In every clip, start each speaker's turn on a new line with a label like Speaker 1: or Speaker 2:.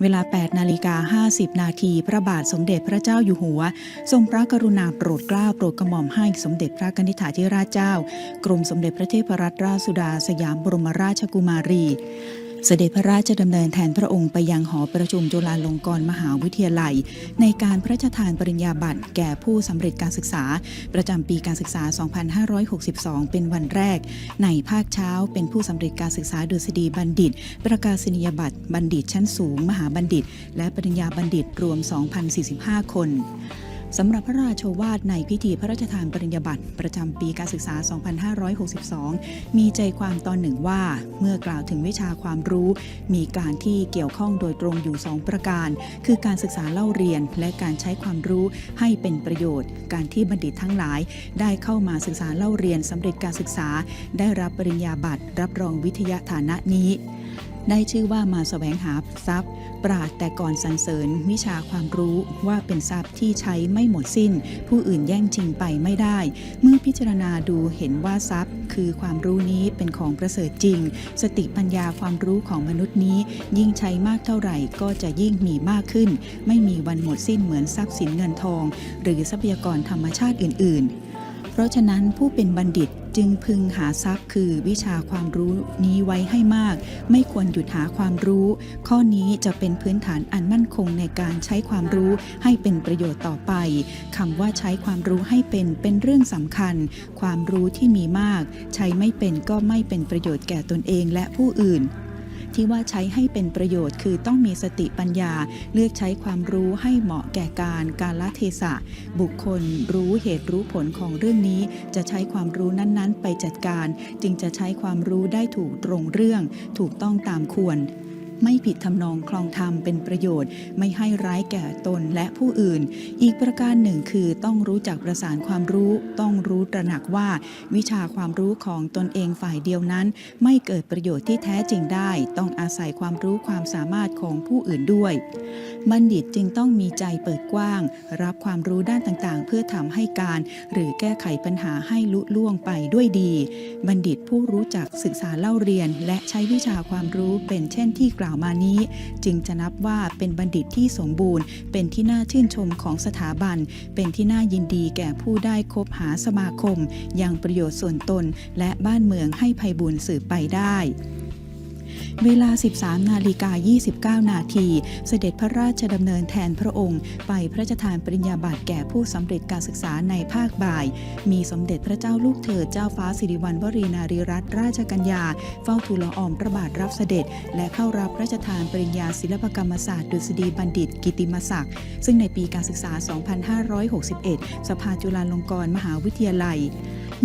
Speaker 1: เวลา 8 นาฬิกา 50 นาทีพระบาทสมเด็จพระเจ้าอยู่หัว ทรงพระกรุณาโปรดเกล้าโปรดกระหม่อมให้สมเด็จพระกนิษฐาธิราชเจ้า กรมสมเด็จพระเทพรัตนราชสุดาสยามบรมราชกุมารี เสด็จพระราชดำเนินแทนพระองค์ไปยังหอประชุมจุฬาลงกรณ์มหาวิทยาลัย ในการพระราชทานปริญญาบัตรแก่ผู้สำเร็จการศึกษา ประจำปีการศึกษา 2562 เป็นวันแรก ในภาคเช้าเป็นผู้สำเร็จการศึกษาดุษฎีบัณฑิต ประกาศนียบัตรบัณฑิตชั้นสูง มหาบัณฑิต และปริญญาบัณฑิตรวม 2,045 คน สำหรับพระราชวาทในพิธีพระราชทานปริญญาบัตรประจำปีการศึกษา 2562 มีใจความตอนหนึ่งว่า เมื่อกล่าวถึงวิชาความรู้ มีการที่เกี่ยวข้องโดยตรงอยู่ 2 ประการ คือการศึกษาเล่าเรียน และการใช้ความรู้ให้เป็นประโยชน์ การที่บัณฑิตทั้งหลาย ได้เข้ามาศึกษาเล่าเรียนสำเร็จการศึกษา ได้รับปริญญาบัตรรับรองวิทยาฐานะนี้ ได้ชื่อว่ามาแสวงหาทรัพย์ ปราดแต่ก่อนสรรเสริญ วิชาความรู้ว่าเป็นทรัพย์ที่ใช้ไม่หมดสิ้น ผู้อื่นแย่งชิงไปไม่ได้ เมื่อพิจารณาดูเห็นว่าทรัพย์ คือความรู้นี้เป็นของประเสริฐจริง สติปัญญาความรู้ของมนุษย์นี้ ยิ่งใช้มากเท่าไหร่ก็จะยิ่งมีมากขึ้น ไม่มีวันหมดสิ้นเหมือนทรัพย์สินเงินทอง หรือทรัพยากรธรรมชาติอื่น ๆ เพราะฉะนั้นผู้เป็นบัณฑิตจึงพึงหาทรัพย์คือวิชาความรู้นี้ไว้ให้มาก ไม่ควรหยุดหาความรู้ ข้อนี้จะเป็นพื้นฐานอันมั่นคงในการใช้ความรู้ให้เป็นประโยชน์ต่อไปคำว่าใช้ความรู้ให้เป็นเป็นเรื่องสำคัญ ความรู้ที่มีมาก ใช้ไม่เป็นก็ไม่เป็นประโยชน์แก่ตนเองและผู้อื่น ที่ว่าใช้ให้เป็นประโยชน์ คือต้องมีสติปัญญา เลือกใช้ความรู้ให้เหมาะแก่การการละเทศะ บุคคลรู้เหตุรู้ผลของเรื่องนี้ จะใช้ความรู้นั้นๆ ไปจัดการ จึงจะใช้ความรู้ได้ถูกตรงเรื่อง ถูกต้องตามควร ไม่ผิดทำนองคลองธรรมเป็นประโยชน์ ไม่ให้ร้ายแก่ตนและผู้อื่น อีกประการหนึ่งคือต้องรู้จักประสานความรู้ ต้องรู้ตระหนักว่า วิชาความรู้ของตนเองฝ่ายเดียวนั้น ไม่เกิดประโยชน์ที่แท้จริงได้ ต้องอาศัยความรู้ความสามารถของผู้อื่นด้วย บัณฑิตจึงต้องมีใจเปิดกว้าง รับความรู้ด้านต่างๆ เพื่อทำให้การ หรือแก้ไขปัญหาให้ลุล่วงไปด้วยดี บัณฑิตผู้รู้จักศึกษาเล่าเรียน และใช้วิชาความรู้เป็นเช่นที่กล่าวมานี้ จึงจะนับว่าเป็นบัณฑิตที่สมบูรณ์ เป็นที่น่าชื่นชมของสถาบัน เป็นที่น่ายินดีแก่ผู้ได้คบหาสมาคมยังประโยชน์ส่วนตนและบ้านเมืองให้ภัยบุญสืบไปได้ เวลา 13 นาฬิกา 29 นาที เสด็จพระราชดำเนินแทนพระองค์ ไปพระราชทานปริญญาบัตรแก่ผู้สำเร็จการศึกษาในภาคบ่าย มีสมเด็จพระเจ้าลูกเธอเจ้าฟ้าสิริวัณวรีนารีรัตนราชกัญญา เฝ้าทูลละอองพระบาทรับเสด็จ และเข้ารับพระราชทานปริญญาศิลปกรรมศาสตร์ดุษฎีบัณฑิตกิติมศักดิ์ ซึ่งในปีการศึกษา 2561 สภาจุฬาลงกรณ์มหาวิทยาลัย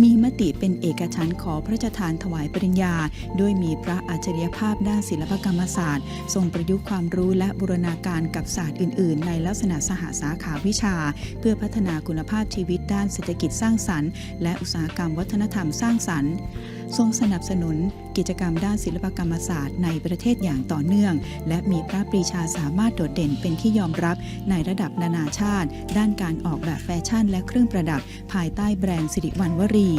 Speaker 1: มีมติเป็นเอกฉันท์ขอพระราชทานถวายปริญญา ด้วยมีพระอัจฉริยภาพด้านศิลปกรรมศาสตร์ ทรงประยุกต์ความรู้และบูรณาการกับศาสตร์อื่น ๆ ในลักษณะสหสาขาวิชา เพื่อพัฒนาคุณภาพชีวิต ด้านเศรษฐกิจสร้างสรรค์ และอุตสาหกรรมวัฒนธรรมสร้างสรรค์ ทรงสนับสนุนกิจกรรมด้านศิลปกรรมศาสตร์ในประเทศอย่างต่อเนื่อง และมีพระปรีชาสามารถโดดเด่นเป็นที่ยอมรับในระดับนานาชาติ ด้านการออกแบบแฟชั่นและเครื่องประดับ ภายใต้แบรนด์สิริวันวรี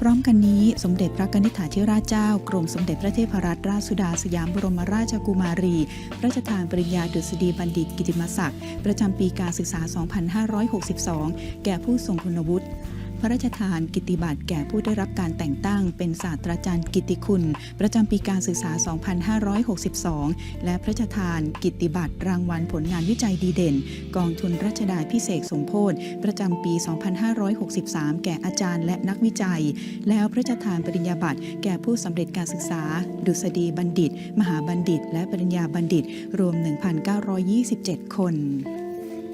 Speaker 1: พร้อมกันนี้สมเด็จพระกนิษฐาธิราชเจ้ากรมสมเด็จพระเทพรัตนราชสุดาสยามบรมราชกุมารี พระราชทานปริญญาดุษฎีบัณฑิตกิติมศักดิ์ประจำปีการศึกษา 2562 แก่ผู้ทรงคุณวุฒิ พระราชทานกิตติบัตรแก่ผู้ได้รับการแต่งตั้ง เป็นศาสตราจารย์กิตติคุณ ประจำปีการศึกษา 2562 และพระราชทานกิตติบัตรรางวัลผลงานวิจัยดีเด่น กองทุนรัชดาพิเศษสมโพธิประจำปี 2563 แก่อาจารย์และนักวิจัย แล้วพระราชทานปริญญาบัตรแก่ผู้สำเร็จการศึกษา ดุษฎีบัณฑิต มหาบัณฑิต และปริญญาบัณฑิต รวม 1,927 คน